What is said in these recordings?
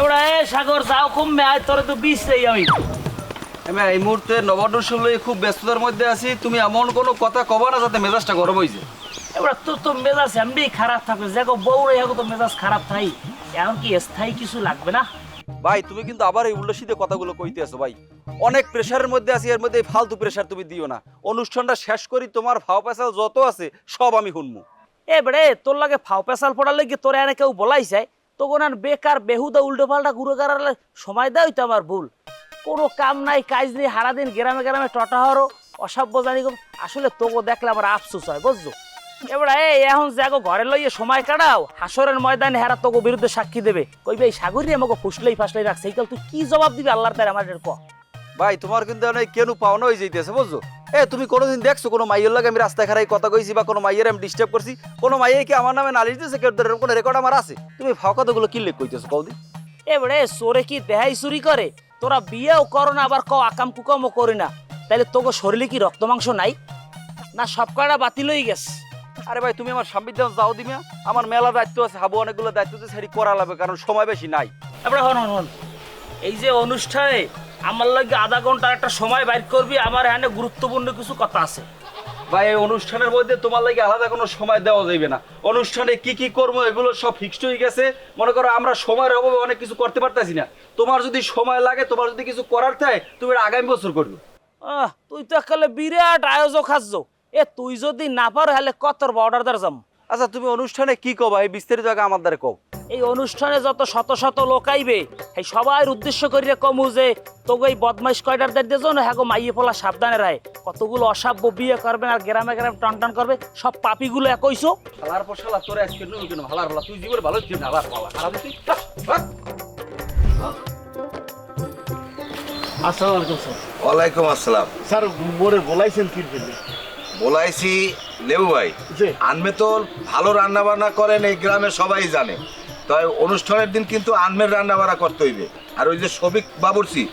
এবার এ সাগর যাও কমবে আয় তোরে তো বিষ দেই আমি। আমি এই মুহূর্তে নবান্ন লই খুব ব্যস্ততার মধ্যে আছি তুমি এমন কোনো কথা কবা না যাতে মেজাজটা গরম হয়েছে এবার তোর তো মেজাজ এমনি খারাপ থাকবে দেখো বউ রে তো মেজাজ খারাপ থাই এখন কি স্থায়ী কিছু লাগবে না? ভাই তুমি কিন্তু আবার এই উল্টো সিধে কথাগুলো কইতে আছো ভাই। অনেক প্রেশারের মধ্যে আছি এর মধ্যে এই ফালতু প্রেশার তুমি দিও না। অনুষ্ঠানটা শেষ করি তোমার ভাও পেশাল যত আছে সব আমি শুনব। এবারে তোর লাগে ফাও পেশাল পড়ার লাগে তোর এনে কেউ বলাইছে? তখন আর বেকার, বেহুদা উল্টো পাল্টা ঘুরে গাড়ালে সময় দেয় তো আমার ভুল। কোনো কাম নাই, কাজ নেই, সারাদিন গ্রামে গ্রামে টটা হরো অসভ্য জানি। আসলে তোকে দেখলে আমার আফসোস হয়, বুঝছ? এবারে এই, এখন যাগো ঘরে লইয়ে সময় কাটাও, হাসরের ময়দানে হেরা তোকে বিরুদ্ধে সাক্ষী দেবে। কইবে এই সাগরী আমাকে ফুসলেই ফাসলেই রাখছে। এই তুই কি জবাব দিবি আল্লাহর তার আমার ক? ভাই, তোমার কিন্তু কেন পাওনা হয়ে যাইতেছে, বুঝছ? এ তুমি কোনোদিন দেখছ কোনো মাইয়ের লাগে আমি রাস্তায় খারাই কথা কইছি বা কোনো মাইয়ের আমি ডিস্টার্ব করছি? কোনো মাইয়ে কি আমার নামে নালিশ দিয়েছে কেউ এরকম কোনো রেকর্ড আমার আছে? তুমি ফাও কথাগুলো কি লেখ কইতেছো কৌদি এবারে সোরে কি দেহাই চুরি করে? তোরা বিয়েও করো না আবার কও আকাম কুকামও করি না। তাহলে তোকে শরীরে কি রক্ত মাংস নাই? না সব কয়টা বাতিল হয়ে গেছে। আরে ভাই তুমি আমার সাংবিধান যাও দিমিয়া আমার মেলা দায়িত্ব আছে হাবু অনেকগুলো দায়িত্ব আছে সেটি করা লাগবে কারণ সময় বেশি নাই। এবারে হন হন। এই যে অনুষ্ঠানে আমার লাগে আধা ঘণ্টা একটা সময় বাইর করবি আমার এখানে গুরুত্বপূর্ণ কিছু কথা আছে। ভাই এই অনুষ্ঠানের মধ্যে তোমার লাগে আলাদা কোনো সময় দেওয়া যাবে না। অনুষ্ঠানে কি কি করব এগুলো সব ফিক্সড হয়ে গেছে। মনে করো আমরা সময়ের অভাবে অনেক কিছু করতে পারতেছি না। তোমার যদি সময় লাগে তোমার যদি কিছু করার থাকে তুমি আগামী বছর করবে। আহ, তুই তো একালে বিরাট আয়োজক হাসছ এ তুই যদি না পারো হলে কত অর্ডার দার যাম? আচ্ছা তুমি অনুষ্ঠানে কি কবা? এই বিস্তারিত আগে আমার দ্বারা কও। এই অনুষ্ঠানে যত শত শত লোক আইবে এই সবার উদ্দেশ্য করিয়া কমু যে তোকে এই বদমাইশ কয়টার না হ্যাঁ গো মাইয়ে পোলা সাবধানে রায়। কতগুলো অসাব্য বিয়ে করবে আর গ্রামে গ্রামে টন টন করবে সব পাপিগুলো একইছো হালার পর শালা তোরে আজকে নুন কেন? হালার হালা তুই জীবনে ভালো ছিল হালার হালা হালা তুই আসসালামু আলাইকুম স্যার। ওয়ালাইকুম আসসালাম। স্যার মোরে বলাইছেন কি বলাইছি লেবু ভাই। আনমে তো ভালো রান্না বান্না করেন এই গ্রামে সবাই জানে। তাই অনুষ্ঠানের দিন কিন্তু আনমের রান্না বান্না করতে হইবে। আর ওই যে সবিক বাবুরসি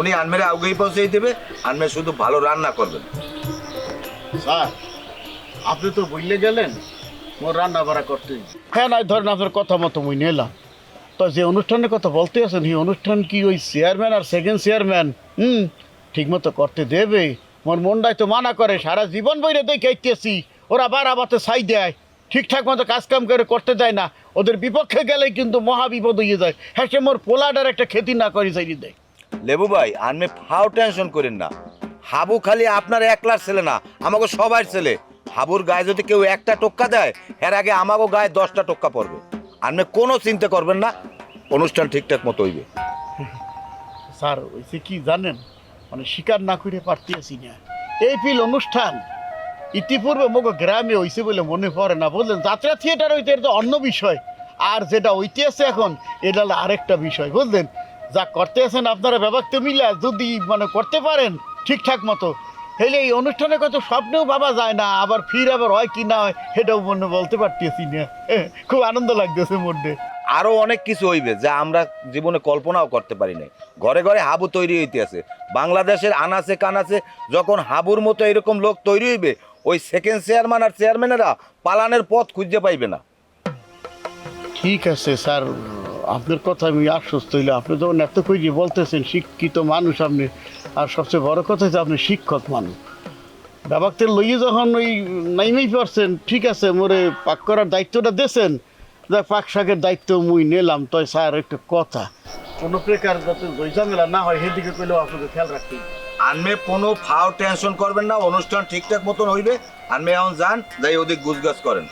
উনি আনমেরে আউগেই পৌঁছেই দেবে আনমে শুধু ভালো রান্না করবেন। স্যার আপনি তো বললে গেলেন মোর রান্না বাড়া করতে হ্যাঁ নাই ধরেন আপনার কথা মতো মুই নিলাম। তো যে অনুষ্ঠানের কথা বলতে আছেন এই অনুষ্ঠান কি ওই চেয়ারম্যান আর সেকেন্ড চেয়ারম্যান হুম ঠিক মতো করতে দেবে। মোর মনটাই তো মানা করে সারা জীবন বইরে দেখে আইতেছি ওরা বারাবাতে ছাই দেয়। ঠিকঠাক মতো কাজকাম করে করতে দেয় না ওদের বিপক্ষে গেলেই কিন্তু মহা বিপদ হয়ে যায়। হ্যাঁ সে মোর পোলাডার একটা ক্ষতি না করে চাই দেয়। লেবু ভাই আনমে ফাও টেনশন করেন না। হাবু খালি আপনার একলার ছেলে না আমাকে সবার ছেলে। হাবুর গায়ে যদি কেউ একটা টোক্কা দেয় এর আগে আমাকে গায়ে দশটা টোক্কা পড়বে। আনমে কোনো চিন্তা করবেন না অনুষ্ঠান ঠিকঠাক মতো হইবে। স্যার ওইসে কি জানেন? মানে স্বীকার না করে পারতেছি না। এই ফিল অনুষ্ঠান, ইতিপূর্বে মগো গ্রামে হইছে বলে মনে পড়ে না, বুঝলেন? যাত্রা থিয়েটার হইতে এটা অন্য বিষয়, আর যেটা হইতে আছে এখন, এটা হলো আরেকটা বিষয়, বুঝলেন? যা করতে আছেন আপনারা ব্যবস্থ মিলা যদি মানে করতে পারেন ঠিকঠাক মতো, তাহলে এই অনুষ্ঠানের কথা স্বপ্নেও ভাবা যায় না, আবার ফির আবার হয় কি না হয়, সেটাও মনে বলতে পারতেছি না। খুব আনন্দ লাগতেছে মধ্যে আরও অনেক কিছু হইবে যা আমরা জীবনে কল্পনাও করতে পারি নাই। ঘরে ঘরে হাবু তৈরি হইতে আছে বাংলাদেশের আনাচে কানাচে যখন হাবুর মতো এরকম লোক তৈরি হইবে, ওই সেকেন্ড চেয়ারম্যান আর চেয়ারম্যানেরা পালানের পথ খুঁজতে পাইবে না। ঠিক আছে, স্যার। আপনার কথা আমি আশ্বস্ত হইলে আপনি যখন এত করে বলতেছেন, শিক্ষিত মানুষ আপনি, আর সবচেয়ে বড় কথা হচ্ছে আপনি শিক্ষক মানুষ। ব্যাপারটা লইয়ে যখন ওই নাইমেই পারছেন ঠিক আছে, মোরে পাক করার দায়িত্বটা দিয়েছেন যা পাক শাকের দায়িত্ব মুই নিলাম তো স্যার একটা কথা। কোনো প্রকার যাতে ঝামেলা না হয় সেদিকে কইলেও আপনাকে খেয়াল রাখতে হবে। আনমে কোনো ফাও টেনশন করবেন না অনুষ্ঠান ঠিকঠাক মতন হইবে। আনমে এখন যান যাই ওদিক গুজগাছ করেন।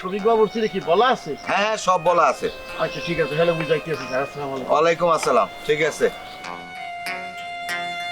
সবিক বাবুর ছিল কি বলা আছে? হ্যাঁ হ্যাঁ সব বলা আছে। আচ্ছা ঠিক আছে হ্যালো বুঝাইতে আসসালামু আলাইকুম। ওয়ালাইকুম আসসালাম ঠিক আছে।